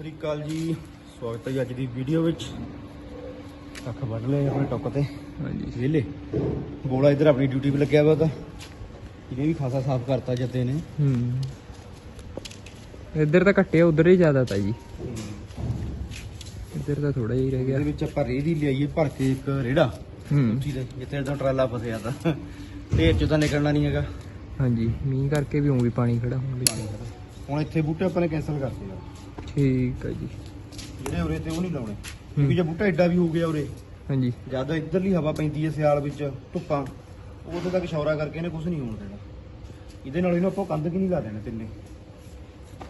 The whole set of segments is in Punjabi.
ਸ੍ਰੀ ਅਕਾਲ ਜੀ। ਸਵਾਗਤ ਹੈ ਜੀ ਅੱਜ ਦੀ ਵੀਡੀਓ ਵਿੱਚ। ਅੱਖ ਵੱਢ ਲਏ ਆਪਣੇ ਟੁੱਕ ਤੇ। ਹਾਂਜੀ। ਵਿਹਲੇ। ਬੋਲਾ ਇੱਧਰ ਆਪਣੀ ਡਿਊਟੀ 'ਤੇ ਲੱਗਿਆ ਵਾ ਤਾਂ ਇਹਨੇ ਵੀ ਖਾਸਾ ਸਾਫ਼ ਕਰਤਾ ਜੱਤੇ ਨੇ ਹੂੰ। ਇੱਧਰ ਤਾਂ ਘੱਟਿਆ ਉਧਰ ਹੀ ਜ਼ਿਆਦਾ ਤਾਂ ਜੀ ਇੱਧਰ ਤਾਂ ਥੋੜਾ ਹੀ ਰਹਿ ਗਿਆ। ਇਹਦੇ ਵਿੱਚ ਆਪਾਂ ਰੇਹ ਦੀ ਲਿਆਈਏ ਭਰ ਕੇ ਇੱਕ ਰੇੜਾ। ਹੂੰ। ਉੱਚੀ ਦੇ ਜਿੱਥੇ ਇਦਾਂ ਟਰਾਲਾ ਫਸਿਆ ਤਾਂ। ਢੇਰ 'ਚ ਤਾਂ ਨਿਕਲਣਾ ਨਹੀਂ ਹੈਗਾ। ਹਾਂਜੀ। ਮੀਂਹ ਕਰਕੇ ਵੀ ਉਂ ਵੀ ਪਾਣੀ ਖੜਾ ਹੁਣ ਵਿੱਚ। ਹੁਣ ਇੱਥੇ ਬੂਟੇ ਆਪਾਂ ਨੇ ਕੈਨਸਲ ਕਰਤੇ ਯਾਰ ਠੀਕ ਹੈ ਜੀ। ਜਿਹੜੇ ਉਰੇ ਤੇ ਉਹ ਨਹੀਂ ਲਾਉਣੇ। ਕਿਉਂਕਿ ਜੇ ਬੂਟਾ ਐਡਾ ਵੀ ਹੋ ਗਿਆ ਉਰੇ ਹਾਂਜੀ। ਜ਼ਿਆਦਾ ਇੱਧਰਲੀ ਹਵਾ ਪੈਂਦੀ ਹੈ ਸਿਆਲ ਵਿੱਚ ਧੁੱਪਾਂ ਉਦੋਂ ਤੱਕ ਸ਼ੌਰਾ ਕਰਕੇ ਇਹਨੇ ਕੁਝ ਨਹੀਂ ਹੋਣ ਦੇਣਾ। ਇਹਦੇ ਨਾਲ ਇਹਨੂੰ ਆਪਾਂ ਕੰਧ ਕਿ ਨਹੀਂ ਲਾ ਦੇਣਾ ਤਿੰਨੇ।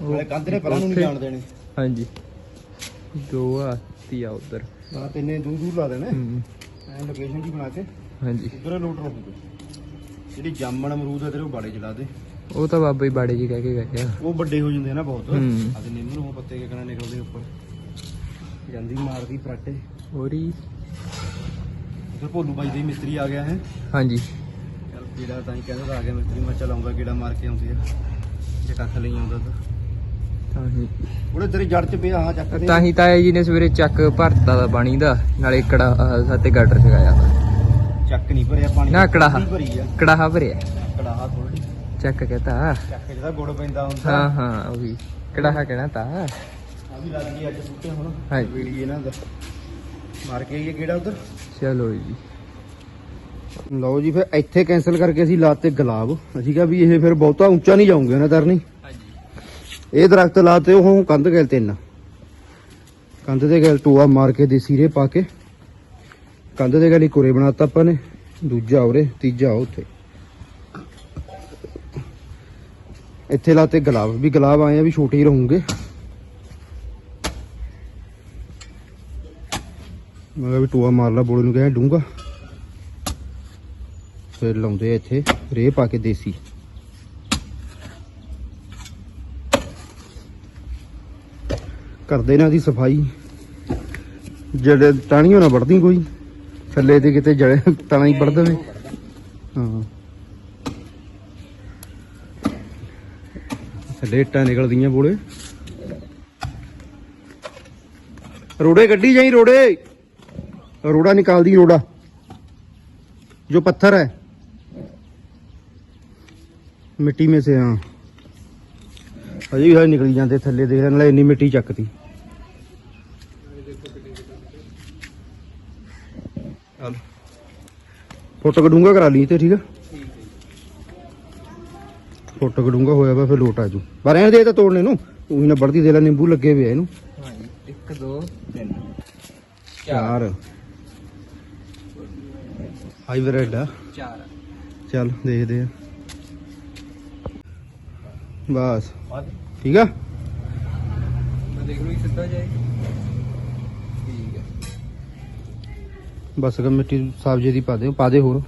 ਨਾਲੇ ਕੰਧ ਨੇ ਪਰਾਂ ਨੂੰ ਨਹੀਂ ਜਾਣ ਦੇਣੇ। ਹਾਂਜੀ। ਦੋ ਆ ਤੀ ਆ ਉਧਰ। ਆ ਤਿੰਨੇ ਦੂਰ ਦੂਰ ਲਾ ਦੇਣੇ। ਹੂੰ। ਐ ਲੋਕੇਸ਼ਨ ਜੀ ਬਣਾ ਕੇ। ਹਾਂਜੀ। ਉਧਰ ਲੋਟ ਰਹੂਗੇ ਜਿਹੜੀ ਜਾਮਣ ਅਮਰੂਦ ਆ ਤੇਰੇ ਉਹ ਬਾੜੇ ਚਲਾ ਦੇ। ਉਹ ਤਾਂ ਬਾਬਾ ਜੀ ਬਾੜੇ ਜੀ ਕਹਿ ਕੇ ਗਏ ਆ। ਉਹ ਵੱਡੇ ਹੋ ਜਾਂਦੇ ਆ ਨਾ ਬਹੁਤ। ਹੂੰ। ਨਿੰਮ ਨੂੰ ਪੱਤੇ ਕਿਹਨਾਂ ਨਿਕਲਦੇ ਉੱਪਰ। ਜਾਂਦੀ ਮਾਰਦੀ ਫਰਾਟੇ ਹੋਰੀ ਉਧਰ ਭੋਲੂ ਬਾਈ ਦੇ ਮਿਸਤਰੀ ਆ ਗਿਆ ਹੈ। ਹਾਂਜੀ। ਚੱਲ ਕੀੜਾ ਤਾਂ ਹੀ ਕਹਿੰਦਾ ਤਾਂ ਆ ਗਿਆ ਮਿਸਤਰੀ ਮੈਂ ਚਲਾਉਂਗਾ ਕੀੜਾ ਮਾਰ ਕੇ ਆਉਂਦੇ ਆ। ਜੇ ਕੱਖ ਲਈ ਆਉਂਦਾ ਤਾਂ। ਤਾਂ ਹੀ। ਉਹਦੇ ਤੇਰੇ ਜੜ ਚ ਪਿਆ ਆ ਚੱਕ ਦੇ। ਤਾਂ ਹੀ ਤਾਇਆ ਜੀ ਨੇ ਸਵੇਰੇ ਚੱਕ ਭਰਤਾ ਦਾ ਪਾਣੀ ਦਾ ਨਾਲੇ ਕੜਾ ਸਾਤੇ ਗਾਟਰ ਚਗਾਇਆ ਚੱਕ ਨਹੀਂ ਭਰਿਆ ਪਾਣੀ। ਨਾ ਕੜਾਹਾ। ਭਰੀ ਆ। ਕੜਾਹਾ ਭਰਿਆ। ਚੱਕ ਕਹਤਾ ਚੱਕ ਜਿਹਦਾ ਗੁੜ ਪੈਂਦਾ ਹੁੰਦਾ। ਹਾਂ ਹਾਂ ਉਹ ਵੀ। ਕੜਾਹਾ ਕਹਿਣਾ ਤਾ। ਆ ਵੀ ਲੱਗ ਗਈ ਅੱਜ ਸੁੱਤੇ ਹੁਣ। ਹਾਂਜੀ। ਵੀੜੀ ਇਹਨਾਂ ਦਾ। ਮਾਰ ਕੇ ਆਈਏ ਕਿਹੜਾ ਉਧਰ? ਚਲੋ ਜੀ। ਲਓ ਜੀ ਫਿਰ ਇੱਥੇ ਕੈਨਸਲ ਕਰਕੇ ਅਸੀਂ ਲਾਤੇ ਗੁਲਾਬ। ਅਸੀਂ ਕਿਹਾ ਵੀ ਇਹ ਫਿਰ ਬਹੁਤਾ ਉੱਚਾ ਨਹੀਂ ਜਾਊਂਗੇ ਨਾ ਤਰਨੀ ਹਾਂਜੀ। ਇਹ ਦਰਖਤ ਲਾਤੇ ਉਹ ਕੰਧ ਗੈਲ ਤਿੰਨ ਕੰਧ ਦੇ ਗੈਲ ਟੋਆ ਮਾਰ ਕੇ ਦੇਸੀ ਰੇ ਪਾ ਕੇ। ਕੰਧ ਦੇ ਗੈਲ ਇੱਕ ਉਰੇ ਬਣਾਤਾ ਆਪਾਂ ਨੇ। ਦੂਜਾ ਉਰੇ ਤੀਜਾ ਉੱਥੇ। ਇੱਥੇ ਲਾਤੇ ਗੁਲਾਬ, ਵੀ ਗੁਲਾਬ ਆਏ ਆ ਵੀ ਛੋਟੇ ਹੀ ਰਹੂਗੇ। ਮੈਂ ਵੀ ਟੋਆ ਮਾਰ ਲਾ, ਬੋਲੇ ਨੂੰ ਕਿਹਾ ਡੂੰਗਾ ਫਿਰ ਲਾਉਂਦੇ ਆ ਇੱਥੇ, ਰੇਹ ਪਾ ਕੇ ਦੇਸੀ। ਕਰਦੇ ਇਹਨਾਂ ਦੀ ਸਫ਼ਾਈ। ਜਿਹੜੇ ਟਾਣੀਆਂ ਨਾ ਵੜਦੀ ਕੋਈ, ਥੱਲੇ ਤੇ ਕਿਤੇ ਜੜੇ ਤਣਾ ਵੜ ਦੇਵੇ। ਹਾਂ। ਥੱਲੇ ਇੱਟਾਂ ਨਿਕਲਦੀਆਂ ਬੋਲੇ ਰੋੜੇ ਗੱਡੀ ਜਾਈ ਰੋੜੇ रोड़ा निकाल दी रोड़ा जो पत्थर है मिट्टी में से हाँ ਅਜੇ ਵੀ ਹਜੇ ਨਿਕਲੀ ਜਾਂਦੇ ਥੱਲੇ ਦੇਖ ਲੈ ਨਾਲੇ ਇੰਨੀ ਮਿੱਟੀ ਚੱਕਤੀ ਚੱਲ ਫੋਟੋ ਕਢੂੰਗਾ ਕਰਾ ਲਈ ਤੇ ਠੀਕ ਆ ਟੁੱਟ ਗੜੂੰਗਾ ਹੋਇਆ ਵਾ ਫਿਰ ਲੋਟ ਆ ਜੂ ਪਰ ਐਂ ਦੇ ਤਾਂ ਤੋੜਨੇ ਨੂੰ ਉਹੀ ਨਾ ਬੜਦੀ ਦੇ ਲੈ ਨਿੰਬੂ ਲੱਗੇ ਹੋਏ ਆ ਇਹਨੂੰ। ਹਾਂਜੀ 1 2 3 4 ਹਾਈ ਵੈਰਾਈਟ 4 ਚੱਲ ਦੇਖਦੇ ਆ। ਬਸ। ਠੀਕ ਆ? ਬਸ ਕ ਮਿੱਟੀ ਦੀ ਪਾ ਦਿਓ ਪਾ ਦੇ ਹੋਰ।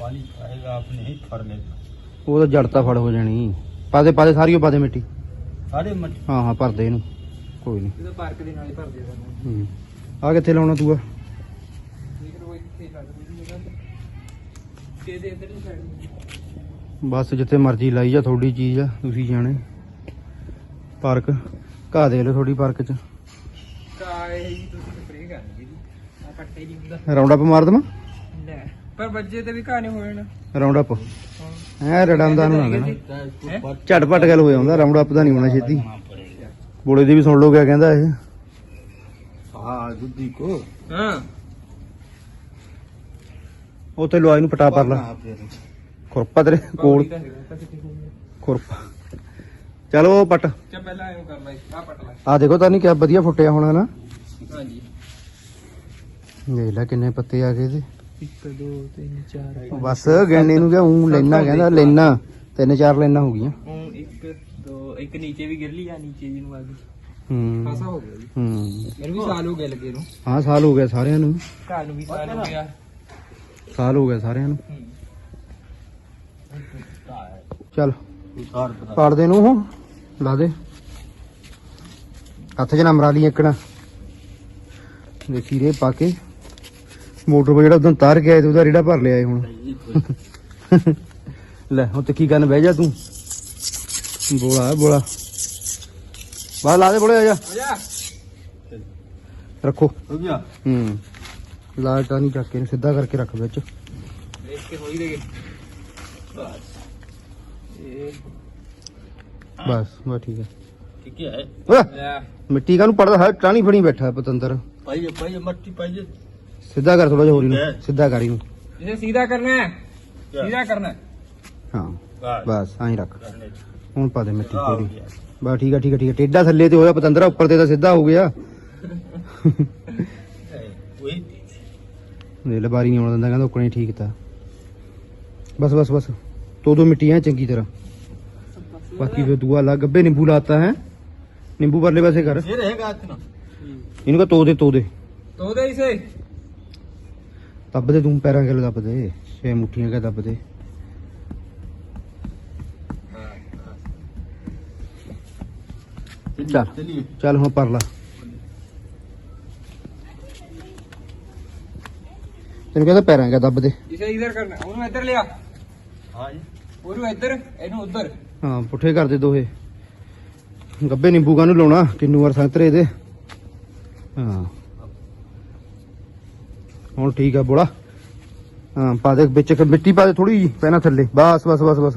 ਪਾਣੀ ਆਏਗਾ ਆਪਨੇ ਹੀ ਫੜ ਲੇਗਾ ਉਹ ਤਾਂ ਜੜਤਾ ਫੜ ਹੋ ਜਾਣੀ। ਪਾਦੇ ਪਾਦੇ ਸਾਰੀ ਉਹ ਪਾਦੇ ਮਿੱਟੀ। ਸਾਰੇ ਮੱਚ ਹਾਂ ਹਾਂ ਭਰ ਇਹਨੂੰ। ਕੋਈ ਨਹੀਂ ਇਹਦਾ ਪਾਰਕ ਦੇ ਨਾਲ ਹੀ ਭਰ ਦੇ ਸਾਨੂੰ। ਆ ਕਿੱਥੇ ਲਾਉਣਾ ਤੂੰ ਆ? ਬਸ ਜਿੱਥੇ ਮਰਜ਼ੀ ਲਾਈ ਜਾ ਥੋੜੀ ਚੀਜ਼ ਆ ਤੁਸੀਂ ਜਾਣੇ। ਪਾਰਕ। ਘਾ ਦੇ ਲਓ ਥੋੜੀ ਪਾਰਕ ਚ। ਘਾ ਇਹ ਤੁਸੀਂ ਸਪਰੇਅ ਕਰਨੀ ਜੀ। ਆ ਪੱਟੇ ਜੀ ਹੁੰਦਾ। ਰਾਉਂਡ ਅਪ ਮਾਰ ਦਵਾਂ? ਲੈ ਪਰ ਬੱਜੇ ਤੇ ਵੀ ਘਾ ਨਹੀਂ ਹੋਣਾ ਰਾਉਂਡ ਅਪ ਐ ਰੜਾਂਦਾ ਨੂੰ ਨਾ ਝਟਪਟ ਗੱਲ ਹੋ ਜਾਂਦਾ ਰਾਉਂਡ ਅਪ ਨਹੀਂ ਹੋਣਾ ਛੇਤੀ। ਬੋਲੇ ਦੀ ਵੀ ਸੁਣ ਲਓ ਕਿਆ ਕਹਿੰਦਾ ਇਹ। ਆ ਦੁੱਧੀ ਨੂੰ ਪਟਾ ਪਰ ਲਾ ਖੁਰਪਾ ਤੇਰੇ ਕੋਲ। ਖੁਰਪਾ। ਚਲੋ ਪਟ। ਚੱਲ ਪਹਿਲਾਂ ਐਂ ਕਰ ਲੈ ਆ ਪਟ ਲੈ। ਆ ਦੇਖੋ ਤਾਂ ਨਹੀਂ ਕਿਆ ਵਧੀਆ ਫੁੱਟਿਆ ਹੋਣਾ ਨਾ। ਹਾਂਜੀ। ਦੇਖ ਲੈ ਕਿੰਨੇ ਪੱਤੇ ਆ ਗਏ ਇਹਦੇ। ਬਸ ਗੈਂਡੇ ਨੂੰ ਕਿਹਾ ਉਂ ਲੈਣਾ ਕਹਿੰਦਾ ਲੈਣਾ ਤਿੰਨ ਚਾਰ ਲੈਣਾ ਹੋ ਗਈਆਂ। ਸਾਲ ਹੋ ਨੂੰ। ਹਾਂ ਸਾਲ ਹੋ ਗਿਆ ਸਾਰਿਆਂ ਨੂੰ। ਸਾਲ ਹੋ ਗਿਆ। ਸਾਰਿਆਂ ਨੂੰ। ਚਲ ਪਾੜ ਦੇ। ਨੂੰ ਲਾ ਦੇ। ਹੱਥ 'ਚ ਨਾ ਮਰਾ ਲਈ ਇੱਕਣਾ ਦੇਖੀ ਰੇ ਪਾ ਕੇ। ਮੋਟਰ ਜਿਹੜਾ ਉਦੋਂ ਤਾਰ ਕੇ ਆਏ ਤੇ ਉਹਦਾ ਰੇੜਾ ਭਰ ਲਿਆ ਹੁਣ। ਲੈ ਹੁਣ ਤੇ ਕੀ ਕਰਨ ਬਹਿ ਜਾ ਤੂੰ? ਬੋਲਾ ਬੋਲਾ। ਬਾਹਰ ਲਾ ਦੇ ਬੋਲੇ ਆ ਜਾ। ਰੱਖੋ। ਹੋ। ਗਿਆ ਚੱਕ ਕੇ ਸਿੱਧਾ ਕਰਕੇ ਰੱਖ ਵਿੱਚ। ਬਸ। ਵਾ ਠੀਕ ਹੈ। ਠੀਕ ਹੈ? ਮਿੱਟੀ ਕਾ ਨੂੰ ਪੜਦਾ? ਹੈ ਟਾਣੀ ਫੜੀ ਬੈਠਾ ਪਤੰਦਰ। ਭਾਈ ਭਾਈ ਮੱਟੀ ਪਾਈਏ ਸਿੱਧਾ ਕਰ ਥੋੜਾ ਜਿਹਾ ਹੋਰ ਹੈ। ਇਹਨੂੰ ਸਿੱਧਾ ਕਰ ਇਹਨੂੰ इसे सीधा करना है सीधा करना है ਹਾਂ बस ਬਸ ਐਂ ਰੱਖ करने दो। ਹੁਣ ਪਾ ਦੇ ਮਿੱਟੀ हाँ, हो ਥੋੜੀ गया। ਬਸ ਠੀਕ ਆ ਠੀਕ ਆ ਠੀਕ ਆ ਟੇਡਾ ਥੱਲੇ ਤੇ ਹੋਇਆ ਪਤੰਦਰਾ ਉੱਪਰ ਤੇ ਤਾਂ ਸਿੱਧਾ ਹੋ ਗਿਆ है, वही चीज। ਦੇ ਲਬਾਰੀ ਨਹੀਂ ਆਉਣ ਦਿੰਦਾ ਕਹਿੰਦਾ ਉਕਣੇ ਠੀਕ ਤਾਂ ਬਸ ਬਸ ਬਸ ਤੋ ਦੋ ਮਿੱਟੀ ਹੈ ਚੰਗੀ ਤਰ੍ਹਾਂ ਬਾਕੀ ਫਿਰ ਦੂਆ ਲਾ ਗੱਬੇ ਨਿੰਬੂ ਲਾਤਾ ਹੈ ਨਿੰਬੂ ਪਰਲੇ ਪਾਸੇ ਕਰ ये रहेगा इतना ਇਹਨੂੰ ਕਹ ਤੋ ਦੇ ਤੋ ਦੇ तो दे इसे ਦੱਬਦੇ ਤੂੰ ਪੈਰਾਂ ਕਿਲ ਦੱਬ ਦੇ ਮੁੱਠੀਆਂ ਕਾ ਦੱਬ ਚੱਲ ਚੱਲ ਹੁਣ ਪਰ ਲਾ ਤੈਨੂੰ ਕਹਿੰਦਾ ਪੈਰਾਂ ਕਾ ਦੱਬ ਦੇ ਇਧਰ ਕਰਨਾ ਉਹਨੂੰ ਇੱਧਰ ਲਿਆ। ਹਾਂ ਜੀ। ਉਹਨੂੰ ਇਹਨੂੰ ਉੱਧਰ। ਹਾਂ ਪੁੱਠੇ ਕਰਦੇ ਦੋਹੇ। ਗੱਬੇ ਨਿੰਬੂ ਕਾ ਨੂੰ ਲਾਉਣਾ? ਕਿੰਨੂ ਵਾਰ ਸੰਤਰੇ ਦੇ। ਹਾਂ। ਹੁਣ ਠੀਕ ਆ ਬੋਲਾ। ਹਾਂ ਪਾ ਦੇ ਵਿੱਚ ਮਿੱਟੀ ਪਾ ਦੇ ਥੋੜੀ ਜੀ ਪਹਿਲਾਂ ਥੱਲੇ। ਬਸ ਬਸ ਬਸ ਬਸ।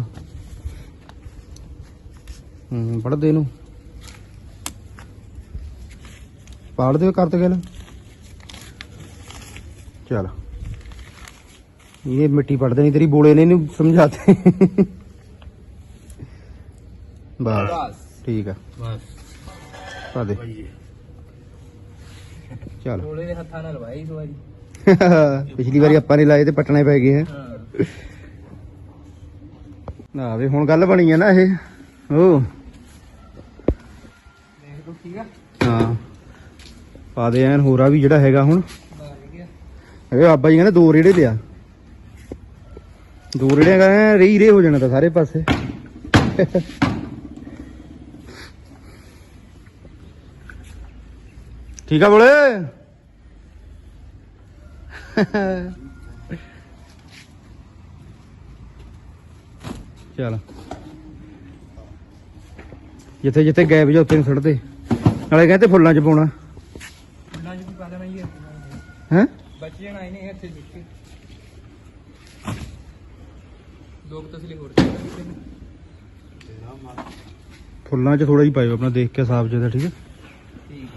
ਹੂੰ ਪੜ ਦੇ ਇਹਨੂੰ। ਪਾੜ ਦੇ ਕਰ ਤੇ ਗੱਲ। ਚਲ। ਇਹ ਮਿੱਟੀ ਪੜ ਦੇਣੀ ਤੇਰੀ ਬੋਲੇ ਨੇ ਇਹਨੂੰ ਸਮਝਾਤੇ। ਬਸ ਠੀਕ ਆ। ਬਸ। ਪਾ ਦੇ। ਚਲ। ਬੋਲੇ ਦੇ ਹੱਥਾਂ ਨਾਲ ਵਾਈ ਸਵਾਰੀ। ਪਿਛਲੀ ਵਾਰੀ ਆਪਾਂ ਨੇ ਲਾਏ ਤੇ ਪਟਣੇ ਪੈ ਗਏ ਹੈ ਨਾ ਵੇ ਹੁਣ ਗੱਲ ਬਣੀ ਆ ਨਾ ਇਹ। ਓ। ਦੇਖ ਲਓ ਠੀਕ ਆ ਹਾਂ। ਪਾ ਦੇ ਐਨ ਹੋਰਾ ਵੀ ਜਿਹੜਾ ਹੈਗਾ ਹੁਣ। ਇਹ ਬਾਬਾ ਜੀ ਕਹਿੰਦੇ ਦੋ ਰੇੜੇ ਲਿਆ। ਦੋ ਰੇੜਿਆਂ ਕਹਿੰਦੇ ਰੀ ਰੇ ਹੋ ਜਾਣਾ ਤਾਂ ਸਾਰੇ ਪਾਸੇ। ਠੀਕ ਆ ਬੋਲੇ? ਚਲ। ਜਿੱਥੇ ਜਿੱਥੇ ਗੈਪ ਜਾ ਉੱਥੇ ਨੂੰ ਸੁੱਟਦੇ। ਨਾਲੇ ਕਹਿੰਦੇ ਫੁੱਲਾਂ 'ਚ ਪਾਉਣਾ। ਫੁੱਲਾਂ ਚ ਵੀ ਪਾ ਦੇਣਾ ਹੀ ਹੈ? ਹੈ ਬਚ ਜਾਣਾ ਇਹਨੇ ਇੱਥੇ ਦੇਖੇ ਦੋ ਕੁ ਤਸਲੀ ਹੋਰ ਨੇ। ਫੁੱਲਾਂ 'ਚ ਥੋੜਾ ਹੀ ਪਾਇਓ ਆਪਣਾ ਦੇਖ ਕੇ ਸਾਫ਼ ਜਿਹਾ ਠੀਕ ਹੈ? ਠੀਕ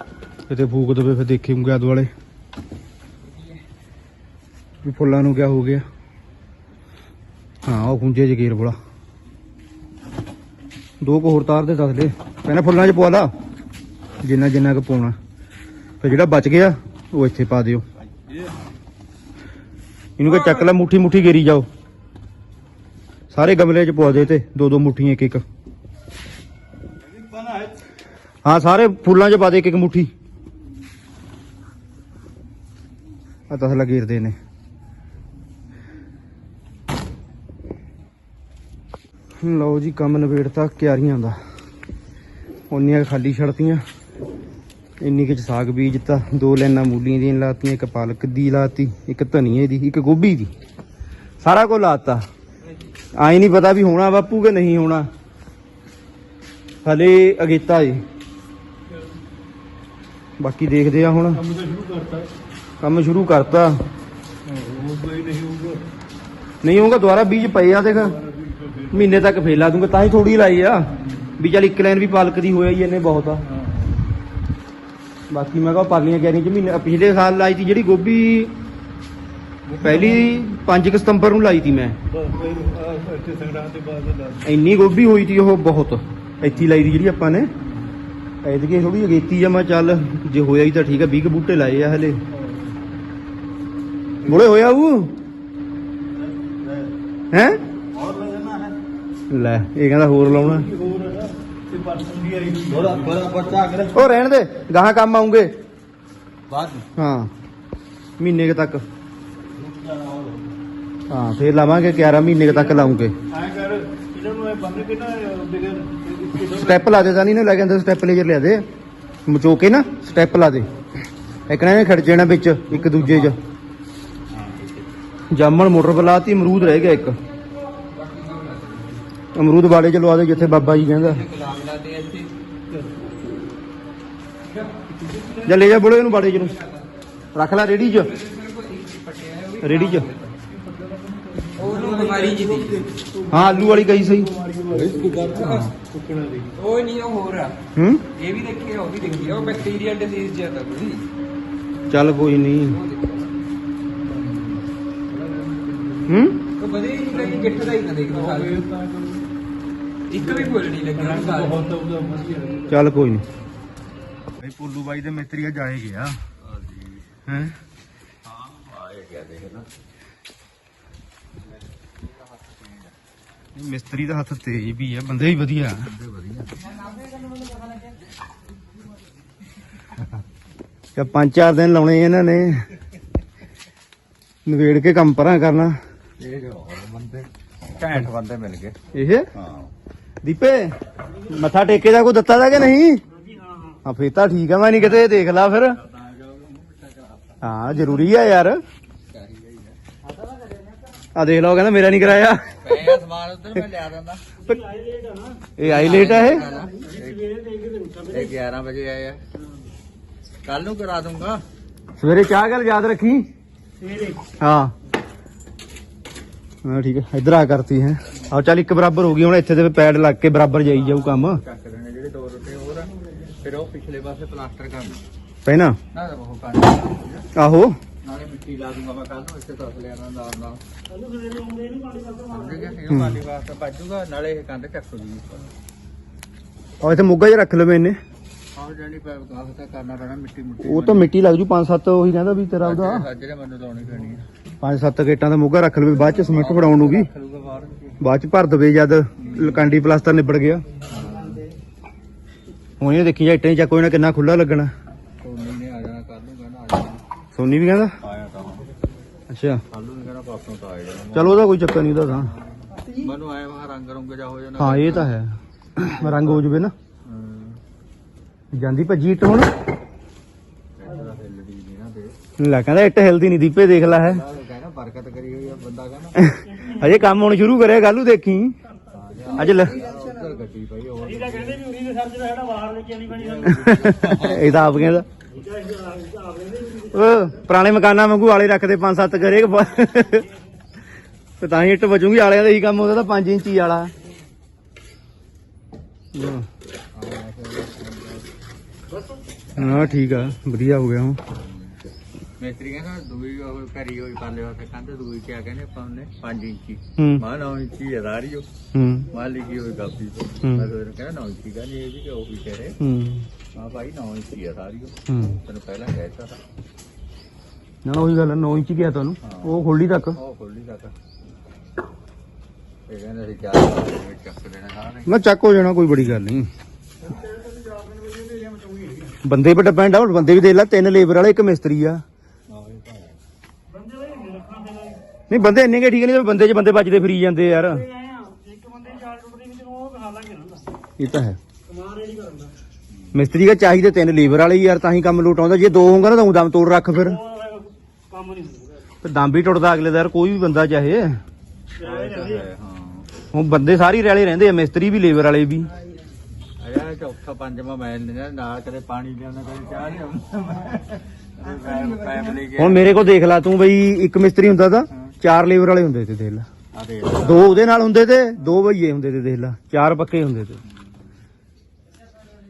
ਹੈ। ਕਿਤੇ ਫੂਕ ਦਵੇ ਫਿਰ ਦੇਖੇਂਗੇ ਆਦ ਵਾਲੇ। ਵੀ ਫੁੱਲਾਂ ਨੂੰ ਕਿਆ ਹੋ ਗਿਆ? ਹਾਂ, ਉਹ ਖੁੰਝੇ ਜਗੀਰ ਬੋਲਾ ਦੋ ਕੋ ਹੋਰ ਤਾਰ ਦੇ ਦੱਸ ਦੇ। ਪਹਿਲਾਂ ਫੁੱਲਾਂ 'ਚ ਪਵਾ ਲਾ। ਜਿੰਨਾ ਜਿੰਨਾ ਕੁ ਪਾਉਣਾ। ਫਿਰ ਜਿਹੜਾ ਬਚ ਗਿਆ, ਉਹ ਇੱਥੇ ਪਾ ਦਿਓ। ਇਹਨੂੰ ਕਹ ਚੱਕ ਲੈ, ਮੁੱਠੀ ਮੁੱਠੀ ਗੇਰੀ ਜਾਓ। ਸਾਰੇ ਗਮਲੇ 'ਚ ਪਵਾ ਦੇ ਤੇ, ਦੋ ਦੋ ਮੁੱਠੀਆਂ ਇੱਕ ਇੱਕ। ਹਾਂ, ਸਾਰੇ ਫੁੱਲਾਂ 'ਚ ਪਾ ਦੇ ਇੱਕ ਇੱਕ ਮੁੱਠੀ। ਆ ਤਸਲਾ ਗੇਰਦੇ ਨੇ। ਲਓ ਜੀ ਕੰਮ ਨਵੇੜਤਾ ਕਿਆਰੀਆਂ ਦਾ। ਉਹਨੀਆਂ ਖਾਲੀ ਛੜਤੀਆਂ। ਇੰਨੀ ਕਿ ਸਾਗ ਬੀਜ ਬੀਜਤਾ ਦੋ ਲੈਣਾ ਮੂਲੀਆਂ ਦੀਆਂ ਲਾਤੀਆਂ ਇੱਕ ਪਾਲਕ ਦੀ ਲਾਤੀ ਇੱਕ ਧਨੀਏ ਦੀ ਇੱਕ ਗੋਭੀ ਦੀ। ਸਾਰਾ ਕੁਝ ਲਾਤਾ। ਆਈ ਨਹੀਂ ਪਤਾ ਵੀ ਹੋਣਾ ਬਾਪੂ ਕੇ ਨਹੀਂ ਹੋਣਾ। ਹਲੇ ਅਗੇਤਾ ਜੀ ਬਾਕੀ ਦੇਖਦੇ ਆ ਹੁਣ। ਕੰਮ ਸ਼ੁਰੂ ਕਰਤਾ। ਕੰਮ ਸ਼ੁਰੂ ਕਰਤਾ। ਨਹੀਂ ਹੋਊਗਾ। ਦੁਬਾਰਾ ਬੀਜ ਪਏ ਆ ਦੇਖ। ਮਹੀਨੇ ਤੱਕ ਫੇਲਾ ਦੂੰਗਾ ਤਾਂ ਹੀ ਥੋੜੀ ਲਾਈ ਆ। ਵੀ ਚੱਲ ਇੱਕ ਲਾਈਨ ਵੀ ਪਾਲਕ ਦੀ ਹੋਇਆ ਹੀ ਇਹਨੇ ਬਹੁਤ ਆ। ਬਾਕੀ ਮੈਂ ਕਹਾ ਪਾਲੀਆਂ ਕਿਆਰੀਆਂ ਚ ਮਹੀਨੇ ਪਿਛਲੇ ਸਾਲ ਲਾਈ ਸੀ ਜਿਹੜੀ ਗੋਭੀ ਪਹਿਲੀ 5 ਸਤੰਬਰ ਨੂੰ ਲਾਈ ਸੀ ਮੈਂ। ਇੰਨੀ ਗੋਭੀ ਹੋਈ ਸੀ ਉਹ ਬਹੁਤ। ਇੱਥੇ ਲਾਈ ਦੀ ਜਿਹੜੀ ਆਪਾਂ ਨੇ। ਐਤਕੀ ਥੋੜੀ ਅਗੇਤੀ ਮੈਂ ਚੱਲ ਜੇ ਹੋਇਆ ਹੀ ਤਾਂ ਠੀਕ ਆ 20 ਬੂਟੇ ਲਾਏ ਆ ਹਲੇ। ਮੁੜੇ ਹੋਇਆ ਉਹ? ਹੈ? ਲੈ ਇਹ ਕਹਿੰਦਾ ਹੋਰ ਲਾਉਣਾ। ਹੋਰ ਰਹਿਣ ਦੇ ਗਾਹਾਂ ਕੰਮ ਆਉਂਗੇ। ਹਾਂ ਮਹੀਨੇ ਕੁ ਤੱਕ। ਹਾਂ ਫੇਰ ਲਾਵਾਂਗੇ 11 ਮਹੀਨੇ ਕੁ ਤੱਕ ਲਾਉਂਗੇ। ਸਟੈਪ ਲਾ ਦੇ ਤਾਂ ਨਹੀਂ ਲੈ ਕੇ ਸਟੈਪ ਲੇਜਰ ਲਿਆ ਦੇ। ਮਚੋ ਕੇ ਨਾ ਸਟੈਪ ਲਾ ਦੇ। ਇੱਕ ਨਾ ਖੜ ਜਾਣਾ ਵਿੱਚ ਇੱਕ ਦੂਜੇ 'ਚ। ਜਾਮਣ ਮੋਟਰ ਬਲਾਤੀ ਅਮਰੂਦ ਰਹਿ ਗਿਆ ਇੱਕ। ਅਮਰੂਦ ਵਾੜੇ ਚ ਲਵਾ ਦੇ ਜਿੱਥੇ ਬਾਬਾ ਜੀ ਕਹਿੰਦਾ। ਗੁਲਾਬ ਲੈ ਜਾ ਬੋਲੇ ਇਹਨੂੰ ਬਾੜੇ ਚ ਨੂੰ। ਰੱਖ ਲੈ ਰੇੜੀ ਚ। ਰੇੜੀ ਚ। ਉਹਨੂੰ ਬਿਮਾਰੀ ਜੀ ਦੀ ਹਾਂ, ਆਲੂ ਵਾਲੀ ਕਹੀ ਸਹੀ। ਉਹ ਨਹੀਂ ਉਹ ਹੋਰ ਆ ਹੂੰ? ਇਹ ਵੀ ਦੇਖੀ ਉਹ ਵੀ ਦੇਖੀ ਉਹ ਬੈਕਟੀਰੀਅਲ ਡਿਜ਼ੀਜ਼ ਜ਼ਿਆਦਾ ਕੋਈ ਚੱਲ ਕੋਈ ਨਹੀਂ ਹੂੰ? ਉਹ ਵਧੇ ਨਹੀਂ ਲੱਗੀ ਗਿੱਠ ਦਾ ਹੀ ਨਾ ਦੇਖੋ ਸਾਲ ਇੱਕ ਵੀ ਫੁੱਲ ਨਹੀਂ ਲੱਗਿਆ ਸਾਲ ਚੱਲ ਕੋਈ ਨਹੀਂ ਬਈ ਪੁੱਲੂ ਬਾਈ ਦੇ ਮਿਸਤਰੀ ਅੱਜ ਆਏ ਗਿਆ ਹੈ? ਮਿਸਤਰੀ ਦਾ ਹੱਥ ਤੇਜ਼ ਵੀ ਹੈ ਬੰਦੇ ਵੀ ਵਧੀਆ। ਕਿ ਪੰਜ ਚਾਰ ਦਿਨ ਲਾਉਣੇ ਇਹਨਾਂ ਨੇ। ਨਵੇੜ ਕੇ ਕੰਮ ਪਰਾਂ ਕਰਨਾ। ਇਹ ਜੋ ਬੰਦੇ ਘੈਂਟ ਬੰਦੇ ਮਿਲ ਗਏ। ਇਹ? ਹਾਂ। ਦੀਪੇ ਮੱਥਾ ਟੇਕੇ ਦਾ ਕੋਈ ਦਿੱਤਾ ਦਾ ਕਿ ਨਹੀਂ? ਹਾਂ ਫੇਰ ਤਾਂ ਠੀਕ ਆ ਮੈਂ ਨਹੀਂ ਕਿਤੇ ਦੇਖ ਲਾ ਫਿਰ। ਹਾਂ ਜ਼ਰੂਰੀ ਆ ਯਾਰ। ਆ ਦੇਖ ਲਓ ਕਹਿੰਦਾ ਮੇਰਾ ਨਹੀਂ ਕਰਾਇਆ। ਮੈਂ ਸਮਾਨ ਉਧਰ ਮੈਂ ਲਿਆ ਦਿੰਦਾ। ਇਹ ਆਈ ਲੇਟ ਆ ਇਹ? ਇਹ 11 ਵਜੇ ਆਇਆ। ਕੱਲ ਨੂੰ ਕਰਾ ਦੂੰਗਾ। ਸਵੇਰੇ ਚਾਹ ਗੱਲ ਯਾਦ ਰੱਖੀ? ਹਾਂ। ਹਾਂ ਠੀਕ ਹੈ। ਇਧਰ ਆ ਕਰਤੀ ਹੈ। ਆ ਚੱਲ ਇੱਕ ਬਰਾਬਰ ਹੋ ਗਈ ਹੁਣ ਇੱਥੇ ਤੇ ਪੈਡ ਲੱਗ ਕੇ ਬਰਾਬਰ ਜਾਈ ਜਾਊ ਕੰਮ। ਚੱਕ ਦੇਣੇ ਜਿਹੜੇ ਦੋ ਰੁਪਏ ਹੋਰ ਆ ਫਿਰ ਉਹ ਪਿਛਲੇ ਪਾਸੇ ਪਲਾਸਟਰ ਕਰਨਾ ਪਹਿਨਾ ਨਾ ਉਹ ਕਰ ਆਹੋ। ਨਾਲੇ ਮਿੱਟੀ ਲਾ ਦੂੰਗਾ ਮੈਂ ਕੱਲ ਨੂੰ ਇੱਥੇ ਤਸ ਲਿਆ ਨਾਲ ਨਾਲ। ਨਾਲ ਸਮਝ ਗਿਆ? ਇਹ ਮਾਲੀ ਵਾਸਤੇ ਬਾਜੂਗਾ ਨਾਲੇ ਇਹ ਕੰਧ ਚੱਕ ਦੂਗੀ ਆ ਇੱਥੇ ਮੁੱਗਾ ਜਿਹਾ ਰੱਖ ਲਵੇ ਇਹਨੇ। ਆਹ ਜਿਹੜੀ ਪੈਪ ਕਾਫ ਤਾਂ ਕਰਨਾ ਪੈਣਾ ਮਿੱਟੀ ਮੁੱਟੀ ਉਹ ਤਾਂ ਮਿੱਟੀ ਲੱਗ ਜੂ 5-7 ਉਹੀ ਕਹਿੰਦਾ ਵੀ ਤੇਰਾ ਉਹਦਾ। ਸਾਜਰੇ ਮੈਨੂੰ ਲਾਉਣੀ ਪੈਣੀ ਆ 5-7 ਗੇਟਾਂ ਦਾ ਮੁੱਗਾ ਰੱਖ ਲਵੇ ਬਾਅਦ ਚ ਸਿਮੈਂਟ ਫੜਾਉਣ ਨੂੰ ਵੀ। ਬਾਅਦ ਚ ਭਰ ਦਵੇ ਜਦ ਲਕਾਂਡੀ ਪਲਾਸਟਰ ਨਿਬੜ ਗਿਆ। ਹੁਣ ਇਹ ਦੇਖੀ ਜਾ ਇੱਟਾਂ ਚ ਕੋਈ ਨਾ ਕਿੰਨਾ ਖੁੱਲਾ ਲੱਗਣਾ। ਸੋਨੀ ਵੀ ਕਹਿੰਦਾ? ਅੱਛਾ। ਚਲੋ ਉਹਦਾ ਕੋਈ ਚੱਕਰ ਨਹੀਂ ਉਹਦਾ ਤਾਂ। ਮੈਨੂੰ ਆਇਆ ਵਾ ਰੰਗ ਰੰਗ ਜਾ ਹੋ ਜਾਣਾ। ਹਾਂ ਇਹ ਤਾਂ ਹੈ। ਰੰਗ ਹੋ ਜਵੇ ਨਾ। ਜਾਂਦੀ ਭੱਜੀ ਇੱਟ ਹੁਣ। ਲੈ ਕਹਿੰਦਾ ਇੱਟ ਹਿਲਦੀ ਨਹੀਂ ਦੀਪੇ ਦੇਖ ਲੈ ਹੈ। ਕਹਿੰਦਾ ਬਰਕਤ ਕਰੀ ਹੋਈ ਆ ਬੰਦਾ ਕਹਿੰਦਾ। ਅਜੇ ਕੰਮ ਹੁਣ ਸ਼ੁਰੂ ਕਰਿਆ ਕੱਲੂ ਦੇਖੀ। ਅੱਜ ਲੈ। ਉੱਧਰ ਗੱਡੀ ਪਈ ਹੋਰ। ਇਹ ਤਾਂ ਆਪ ਕਹਿੰਦਾ। ਉਹ ਪੁਰਾਣੇ ਮਕਾਨਾਂ ਵਾਂਗੂ ਆਲੇ ਰੱਖਦੇ 5-7 ਕਰੇ ਤੇ ਤਾਂ ਹੀ ਇੱਟ ਬਚੂਗੀ ਆਲਿਆਂ ਦਾ ਹੀ ਕੰਮ ਉਹਦਾ ਤਾਂ 5 ਇੰਚੀ ਵਾਲਾ ਹਾਂ। ਹਾਂ ਠੀਕ ਆ ਵਧੀਆ ਹੋ ਗਿਆ ਹੁਣ। ਮੇਤਰੀ ਕਹਿੰਦਾ ਦੂਈ ਉਹ ਕਰੀ ਹੋਈ ਪਾਲੇ ਵਾਸਤੇ ਕਹਿੰਦੇ ਦੂਈ ਕਿਆ ਕਹਿੰਦੇ ਆਪਾਂ ਉਹਨੇ 5 ਇੰਚੀ। ਹੂੰ। ਮਾਂ 9 ਇੰਚੀ ਰਹੀ ਹੋ ਹੂੰ। ਮਾਂ ਲਿਖੀ ਹੋਈ ਕਾਪੀ ਤੇ ਹੂੰ। ਮੈਂ ਉਹਨੂੰ ਕਹਿੰਦਾ 9 ਇੰਚੀ ਕਹਿੰਦੀ ਇਹ ਵੀ ਕਿ ਉਹ ਵੀ ਕਹੇ ਹੂੰ। ਮਾਂ ਭਾਈ 9 ਇੰਚੀ ਆ ਸਾਰੀ ਉਹ ਹੂੰ। ਤੈਨੂੰ ਪਹਿਲਾਂ ਕਹਿਤਾ ਤਾਂ। ਨਾ ਨਾ ਉਹੀ ਗੱਲ 9 ਇੰਚ ਗਿਆ ਤੁਹਾਨੂੰ। ਉਹ ਖੋਲੀ ਤੱਕ। ਉਹ ਖੋਲੀ ਤੱਕ। ਇਹ ਕਹਿੰਦੇ ਸੀ ਚਾਰ ਵਿੱਚ ਚੱਕ ਸਾਰਾ ਮੈਂ ਚੱਕ ਹੋ ਜਾਣਾ ਕੋਈ ਬੜੀ ਗੱਲ ਨਹੀਂ। ਬੰਦੇ ਪਰ ਡਿਪੈਂਡ ਆ ਹੁਣ ਬੰਦੇ ਵੀ ਦੇਖ ਲੈ ਤਿੰਨ ਲੇਬਰ ਵਾਲੇ ਇੱਕ ਮਿਸਤਰੀ ਆ। ਨਹੀਂ ਬੰਦੇ ਇੰਨੇ ਕੇ ਠੀਕ ਨਹੀਂ ਬੰਦੇ 'ਚ ਬੰਦੇ ਬਚਦੇ ਫਰੀ ਜਾਂਦੇ ਯਾਰ। ਇਹ ਤਾਂ ਹੈ। ਮਿਸਤਰੀ ਦਾ ਚਾਹੀਦੇ ਤਿੰਨ ਲੇਬਰ ਵਾਲੇ ਹੀ ਯਾਰ ਤਾਂ ਹੀ ਕੰਮ ਲੋਟ ਆਉਂਦਾ। ਜੇ ਦੋ ਹੋਊਗਾ ਨਾ ਤਾਂ ਦਮ ਤੋੜ ਰੱਖ ਫਿਰ। ਦਮ ਵੀ ਟੁੱਟਦਾ ਅਗਲੇ ਦਾ ਯਾਰ ਕੋਈ ਵੀ ਬੰਦਾ ਚਾਹੇ। ਹਾਂ ਹੁਣ ਬੰਦੇ ਸਾਰੇ ਰਲੇ ਰਹਿੰਦੇ ਆ ਮਿਸਤਰੀ ਵੀ ਲੇਬਰ ਵਾਲੇ ਵੀ। ਅਜਾ ਚੌਥਾ ਪੰਜਵਾਂ ਮੈਂ ਲੈਣਾ ਨਾਲ ਕਦੇ ਪਾਣੀ ਲਿਆਉਣਾ ਕਦੇ ਚਾਹ ਲਿਆਉਣਾ ਫੈਮਿਲੀ ਕੇ ਹੁਣ ਮੇਰੇ ਕੋਲ ਦੇਖ ਲੈ ਤੂੰ ਬਈ ਇੱਕ ਮਿਸਤਰੀ ਹੁੰਦਾ ਤਾਂ। ਚਾਰ ਲੇਬਰ ਵਾਲੇ ਹੁੰਦੇ ਤੇ ਦੇਖ ਲੈ। ਆ ਦੇ ਦੋ ਉਹਦੇ ਨਾਲ ਹੁੰਦੇ ਤੇ, ਦੋ ਭਈਏ ਹੁੰਦੇ ਤੇ ਦੇਖ ਲੈ। ਚਾਰ ਪੱਕੇ ਹੁੰਦੇ ਤੇ।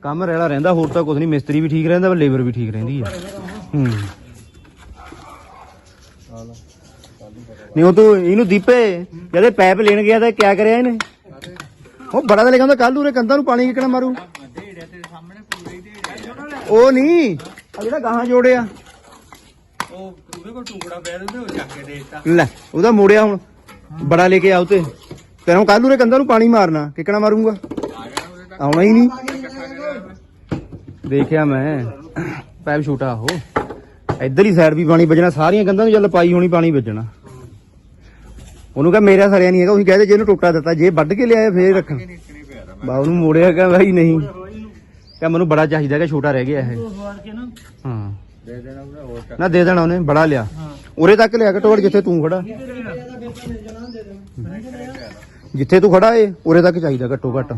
ਕੰਮ ਰੈਲਾ ਰਹਿੰਦਾ, ਹੋਰ ਤਾਂ ਕੁਝ ਨਹੀਂ। ਮਿਸਤਰੀ ਵੀ ਠੀਕ ਰਹਿੰਦਾ, ਲੇਬਰ ਵੀ ਠੀਕ ਰਹਿੰਦੀ ਆ। ਹੂੰ। ਨਹੀਂ, ਉਹ ਤੂੰ, ਇਹਨੂੰ ਦੀਪੇ, ਜਦੇ ਪੈਪ ਲੈਣ ਗਿਆ ਤਾਂ ਕਿਆ ਕਰਿਆ ਇਹਨੇ? ਉਹ ਬੜਾ ਤਾਂ ਲਿਖਾਂ ਹੁੰਦਾ ਕੱਲ ਉਰੇ ਕੰਧਾਂ ਨੂੰ ਪਾਣੀ ਕਿੱਕਣਾ ਮਾਰੂ? ਉਹ ਨਹੀਂ ਆ ਜਿਹੜਾ ਗਾਹਾਂ ਜੋੜਿਆ। ਉਹਦੇ ਕੋਲ ਟੁਕੜਾ ਪਿਆ ਤੇ ਉਹ ਚੱਕ ਕੇ ਦੇ ਦਿੱਤਾ। ਲੈ ਉਹਦਾ ਮੋੜਿਆ ਹੁਣ। ਬੜਾ ਲੈ ਕੇ ਆਉ ਤੇ। ਤੈਨੂੰ ਕੱਲ ਉਰੇ ਕੰਧਾਂ ਨੂੰ ਪਾਣੀ ਮਾਰਨਾ ਕਿੱਕਣਾ ਮਾਰੂੰਗਾ। ਆ ਜਾਣਾ ਉਹਦੇ ਤੱਕ ਆਉਣਾ ਹੀ ਨਹੀਂ। ਦੇਖਿਆ ਮੈਂ ਪੈਪ ਛੋਟਾ ਉਹ। ਇੱਧਰ ਹੀ ਸਾਈਡ ਵੀ ਪਾਣੀ ਵੱਜਣਾ ਸਾਰੀਆਂ ਕੰਧਾਂ ਨੂੰ ਜਦ ਪਾਈ ਹੋਣੀ ਪਾਣੀ ਵੱਜਣਾ। ਉਹਨੂੰ ਕਹ ਮੇਰਾ ਸਰਿਆ ਨਹੀਂ ਹੈਗਾ ਉਹੀ ਕਹਦੇ ਜੇ ਇਹਨੂੰ ਟੋਟਾ ਦਿੱਤਾ ਜੇ ਵੱਢ ਕੇ ਲਿਆਏ ਫੇਰ ਰੱਖਣ। ਬਾ ਉਹਨੂੰ ਮੋੜਿਆ ਕਹ ਭਾਈ ਨਹੀਂ। ਕਹ ਮੈਨੂੰ ਬੜਾ ਚਾਹੀਦਾ ਕਿ ਛੋਟਾ ਰਹਿ ਗਿਆ ਇਹ। ਹਾਂ। ਦੇ ਦੇਣਾ ਉਹਨੇ ਹੋਰ ਚੱਕ ਨਾ ਦੇ ਦੇਣਾ ਉਹਨੇ ਬੜਾ ਲਿਆ। ਉਰੇ ਤੱਕ ਲਿਆ ਘਟੋੜ ਜਿੱਥੇ ਤੂੰ ਖੜਾ। ਜਿੱਥੇ ਤੂੰ ਖੜਾ ਏ ਉਰੇ ਤੱਕ ਚਾਹੀਦਾ ਘੱਟੋ ਘੱਟ।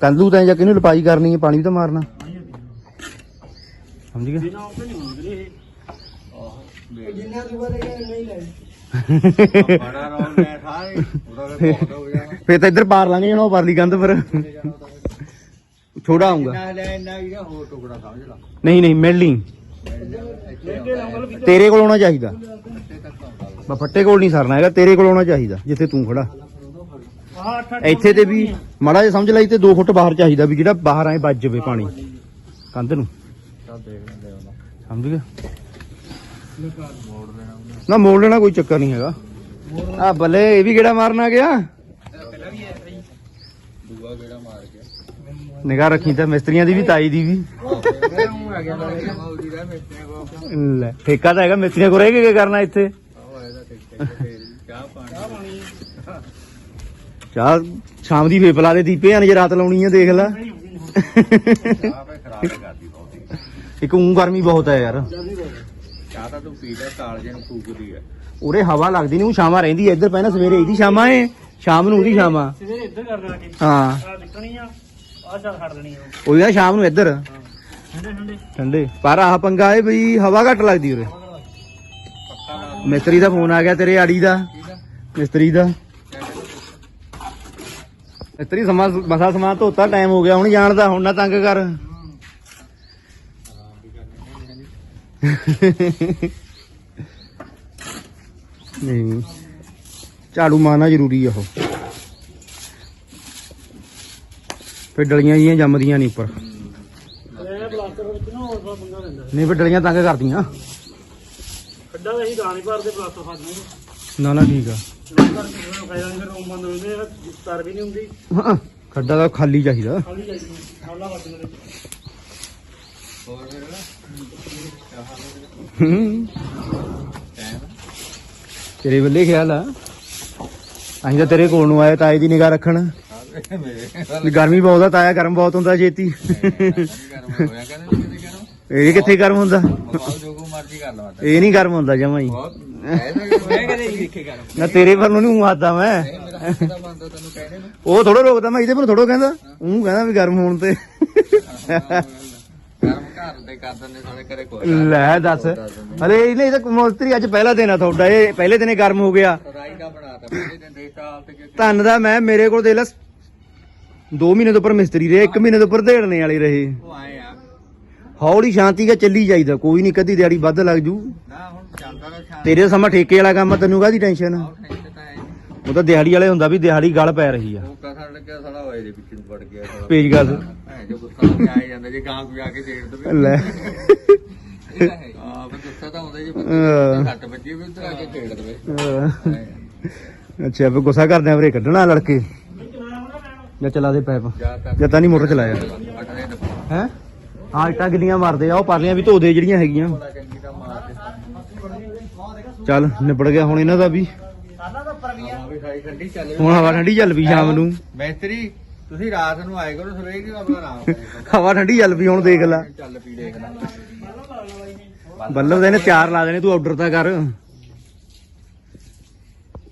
ਕੰਦੂ ਤਾਂ ਜਾ ਕੇ ਇਹਨੂੰ ਲਪਾਈ ਕਰਨੀ ਹੈ ਪਾਣੀ ਵੀ ਤਾਂ ਮਾਰਨਾ। ਸਮਝ ਗਿਆ? ਬਿਨਾਂ ਉਹ ਨਹੀਂ ਮੰਗਦੇ ਇਹ। ਜਿੰਨਾ ਦੁਬਾਰੇ ਨਹੀਂ ਲੈ। ਬੜਾ ਰੋਲ ਲੈ ਸਾਰੇ ਉਹਦਾ ਵੀ ਬਹੁਤ ਹੋ ਜਾਣਾ ਫੇਰ ਤਾਂ ਇੱਧਰ ਪਾਰ ਲੰਘ ਜਾਣਾ ਉਹ ਪਰਲੀ ਕੰਧ ਪਰ। ਛੋੜਾ ਆਉਂਗਾ ਨਾ ਲੈ ਇੰਨਾ ਹੀ ਨਾ ਹੋਰ ਟੁਕੜਾ ਸਮਝ ਲਾ। ਨਹੀਂ ਨਹੀਂ ਮਿਲ ਲਈ ਤੇਰੇ ਕੋਲ ਆਉਣਾ ਚਾਹੀਦਾ। ਇੱਥੇ ਫੱਟੇ ਕੋਲ ਨਹੀਂ ਸਰਨਾ ਹੈਗਾ, ਤੇਰੇ ਕੋਲ ਆਉਣਾ ਚਾਹੀਦਾ, ਜਿੱਥੇ ਤੂੰ ਖੜਾ। ਆਹ ਇੱਥੇ ਤੇ ਵੀ ਮਾੜਾ ਜਿਹਾ ਸਮਝ ਲਈ ਤੇ 2 ਫੁੱਟ ਬਾਹਰ ਚਾਹੀਦਾ ਵੀ ਜਿਹੜਾ ਬਾਹਰ ਆਏ ਵੱਜ ਜਾਵੇ ਪਾਣੀ। ਕੰਧ ਨੂੰ। ਸਮਝ ਗਿਆ? ਨਾ ਮੋੜ ਲੈਣਾ ਕੋਈ ਚੱਕਰ ਨਹੀਂ ਹੈਗਾ। ਆ ਬੱਲੇ, ਇਹ ਵੀ ਕਿਹੜਾ ਮਾਰਨਾ ਗਿਆ? ਨਿਗਾਹ ਰੱਖੀ ਤਾਂ ਮਿਸਤਰੀਆਂ ਦੀ ਵੀ, ਤਾਈ ਦੀ ਵੀ। ਆ ਗਿਆ ਨਾਲੇ ਮੌਜੀ ਦਾ ਮਿੱਟੇ ਕੋ ਲੈ ਠੇਕਾ ਤਾਂ ਹੈਗਾ ਮਿਸਤਰੀਆਂ ਕੋ ਰਹਿ ਕੇ ਕੀ ਕਰਨਾ ਇੱਥੇ? ਚਾਹ ਪਾਣੀ। ਚਾਹ ਸ਼ਾਮ ਦੀ ਫੇਪਲਾ ਦੇ ਦੀਪੇ ਆ ਜੇ ਰਾਤ ਲਾਉਣੀ ਆ ਦੇਖ ਲੈ। ਚਾਹ ਫੇ ਖਰਾਬ ਕਰਦੀ ਬਹੁਤੀ ਇੱਕ ਉਂ ਗਰਮੀ ਬਹੁਤ ਹੈ ਯਾਰ। ਚਾਹ ਤਾਂ ਤੂੰ ਪੀ ਲੈ ਕਾਲਜੇ ਨੂੰ ਫੂਕਦੀ ਹੈ। ਉਰੇ ਹਵਾ ਲੱਗਦੀ ਨਹੀਂ ਉਹ ਸ਼ਾਮਾਂ ਰਹਿੰਦੀ ਐ ਇੱਧਰ ਪਹਿਲਾਂ ਸਵੇਰੇ ਇਹਦੀ ਸ਼ਾਮਾਂ ਏ ਸ਼ਾਮ ਨੂੰ ਉਹਦੀ ਸ਼ਾਮਾਂ। ਸਵੇਰੇ ਇੱਧਰ ਕਰਨਾ ਕਿ ਹਾਂ। ਆ ਨਿਕਲਣੀ ਆ ਆ ਚੱਲ ਛੱਡ ਦੇਣੀ ਆ ਉਹ। ਯਾਰ ਸ਼ਾਮ ਨੂੰ ਇੱਧਰ। ਠੰਡੇ। ਪਰ ਆਹ ਪੰਗਾ ਏ ਬਈ ਹਵਾ ਘੱਟ ਲੱਗਦੀ ਉਰੇ। ਮਿਸਤਰੀ ਦਾ ਫੋਨ ਆ ਗਿਆ ਤੇਰੇ ਆੜੀ ਦਾ। ਮਿਸਤਰੀ ਦਾ। ਮਿਸਤਰੀ ਸਮਾਂ ਮਸਾ ਸਮਾਨ ਧੋਤਾ ਟਾਈਮ ਹੋ ਗਿਆ, ਹੁਣ ਜਾਣਦਾ ਹੁਣ ਨਾ ਤੰਗ ਕਰ। ਨਹੀਂ। ਝਾੜੂ ਮਾਰਨਾ ਜ਼ਰੂਰੀ ਆ ਉਹ। ਫਿਰ ਡਲੀਆਂ ਜੀਆਂ ਜੰਮਦੀਆਂ ਨਹੀਂ ਉੱਪਰ ਇਹ ਪਲਾਸਟਰ ਵਿੱਚ ਨਾ ਹੋਰ ਥੋੜਾ ਪੰਗਾ ਰਹਿੰਦਾ ਨਹੀਂ ਫਿਰ ਡਲੀਆਂ ਤੰਗ ਕਰਦੀਆਂ। ਖੱਡਾ ਤਾਂ ਅਸੀਂ ਗਾਣੀ ਭਰਦੇ ਪਲਾਸਟਰ ਜਾਂਦੇ ਨਾ। ਨਾ ਠੀਕ ਆ। ਲੋਕ ਕਰਕੇ ਫਿਰ ਫਾਇਦਾ ਨਹੀਂ ਫਿਰ ਰੂਮ ਬੰਦ ਹੋ ਜਾਂਦੇ ਇਹਦਾ ਤਾਰ ਵੀ ਨਹੀਂ ਹੁੰਦੀ। ਹਾਂ, ਖੱਡਾ ਤਾਂ ਖਾਲੀ ਚਾਹੀਦਾ। ਖਾਲੀ ਵੱਜ ਮੇਰੇ ਹੂੰ। ਤੇਰੇ ਵੱਲੇ ਖਿਆਲ ਆ। ਅਸੀਂ ਤਾਂ ਤੇਰੇ ਕੋਲ ਨੂੰ ਆਏ ਤਾਏ ਦੀ ਨਿਗਾਹ ਰੱਖਣ। ਵੀ ਗਰਮੀ ਬਹੁਤ ਆ ਤਾਇਆ ਗਰਮ ਬਹੁਤ ਹੁੰਦਾ ਛੇਤੀ। ਇਹ ਕਿੱਥੇ ਗਰਮ ਹੁੰਦਾ? ਮਕਾਉ ਜੋ ਕੋ ਮਰਜ਼ੀ ਕਰ ਲਵਾਂ ਇਹ ਨਹੀਂ ਗਰਮ ਹੁੰਦਾ ਜਮਾ ਹੀ। ਬਹੁਤ ਮੈਂ ਕਦੇ ਨਹੀਂ ਦੇਖੇ ਗਰਮ ਨਾ ਤੇਰੇ ਪਰ ਨੂੰ ਨਹੀਂ ਆਦਾ ਮੈਂ। ਉਹ ਥੋੜਾ ਰੋਕਦਾ ਮੈਂ ਇਹਦੇ ਪਰ ਥੋੜਾ ਕਹਿੰਦਾ। ਉਹ ਕਹਿੰਦਾ ਵੀ ਗਰਮ ਹੋਣ ਤੇ। ਗਰਮ ਘਰ ਦੇ ਕਰ ਦਿੰਦੇ ਸਾਰੇ ਘਰੇ ਕੋਈ ਲੈ ਦੱਸ। ਹਲੇ ਇਹਨੇ ਇਹ ਤਾਂ ਮੋਸਤਰੀ ਅੱਜ ਪਹਿਲਾ ਦਿਨ ਆ ਤੁਹਾਡਾ। ਇਹ ਪਹਿਲੇ ਦਿਨੇ ਗਰਮ ਹੋ ਗਿਆ। ਰਾਈ ਦਾ ਬਣਾਤਾ ਪਹਿਲੇ ਦਿਨ ਦੇਖਤਾ ਹਾਲ ਤੇ ਕਿ ਧੰਨ ਦਾ ਮੈਂ ਮੇਰੇ ਕੋਲ ਦੇ ਲਾ 2 ਮਹੀਨੇ ਤੋਂ ਉੱਪਰ ਮਿਸਤਰੀ ਰਹੇ 1 ਮਹੀਨੇ ਤੋਂ ਉੱਪਰ ਦੇੜਨੇ ਵਾਲੇ ਰਹੇ। ਉਹ ਆਏ ਆ। ਹੌਲੀ ਸ਼ਾਂਤੀ ਕਾ ਚੱਲੀ ਜਾਈਦਾ ਕੋਈ ਨਹੀਂ ਕਦੀ ਦਿਹਾੜੀ ਵੱਧ ਲੱਗ ਜੂ। ਨਾ ਹੁਣ ਚੱਲਦਾ ਤਾਂ ਸ਼ਾਨ ਤੇਰੇ ਸਮਾਂ ਠੇਕੇ ਵਾਲਾ ਕੰਮ ਆ, ਤੈਨੂੰ ਕਾਹਦੀ ਟੈਨਸ਼ਨ। ਉਹ ਤਾਂ ਦਿਹਾੜੀ ਵਾਲੇ ਹੁੰਦਾ ਵੀ ਦਿਹਾੜੀ ਗਲ ਪੈ ਰਹੀ ਆ। ਉਹ ਕਸਣ ਲੱਗਿਆ ਸਾਲਾ ਹੋਏ ਦੇ ਵਿੱਚ ਨੂੰ ਵੜ ਗਿਆ ਸਾਲਾ। ਪੇਜ ਗਸ ਐ ਜੋ ਗੁੱਸਾ ਤਾਂ ਆ ਹੀ ਜਾਂਦਾ ਜੇ ਗਾਂ ਕੋਈ ਆ ਕੇ ਦੇੜ ਦਵੇ। ਲੈ। ਆ ਫਿਰ ਗੁੱਸਾ ਤਾਂ ਆਉਂਦਾ ਜੀ ਹਾਂ। ਘੱਟ ਵੱਜੀ ਵੀ ਉੱਧਰ ਆ ਕੇ ਦੇੜ ਦਵੇ। ਅਹ ਅੱਛਾ ਫੇ ਗੁੱਸਾ ਕਰਦੇ ਆ ਵੀਰੇ ਕੱਢਣਾ ਲੜਕੇ? ਜਾਂ ਚਲਾ ਦੇ ਪੈਪ? ਜਾ ਤਾਂ ਜਾਂ ਤਾਂ ਨਹੀਂ ਮੋਟਰ ਚਲਾਇਆ? ਦੇ ਹੈ? ਹਾਂ ਇੱਟਾਂ ਗਿੱਲੀਆਂ ਮਾਰਦੇ ਆ ਉਹ ਪਰਲੀਆਂ ਵੀ ਧੋ ਦੇ ਜਿਹੜੀਆਂ ਹੈਗੀਆਂ। ਦੇ ਚੱਲ ਨਿਬੜ ਗਿਆ ਹੁਣ ਇਹਨਾਂ ਦਾ ਵੀ। ਹੁਣ ਹਵਾ ਠੰਡੀ ਚੱਲ ਪਈ ਸ਼ਾਮ ਨੂੰ। ਮੈਸਤਰੀ ਤੁਸੀਂ ਰਾਤ ਨੂੰ ਆਏ ਕਰੋ ਸਵੇਰੇ ਨੂੰ ਆਪਣਾ ਆਰਾਮ ਹਵਾ ਠੰਡੀ ਚੱਲ ਪਈ ਹੁਣ ਦੇਖ ਲੈ। ਚੱਲ ਪੀ ਦੇਖ ਲੈ। ਬੱਲਬ ਦੇ ਨੇ ਤਿਆਰ ਲਾ ਦੇਣੇ ਤੂੰ ਆਰਡਰ ਤਾਂ ਕਰ।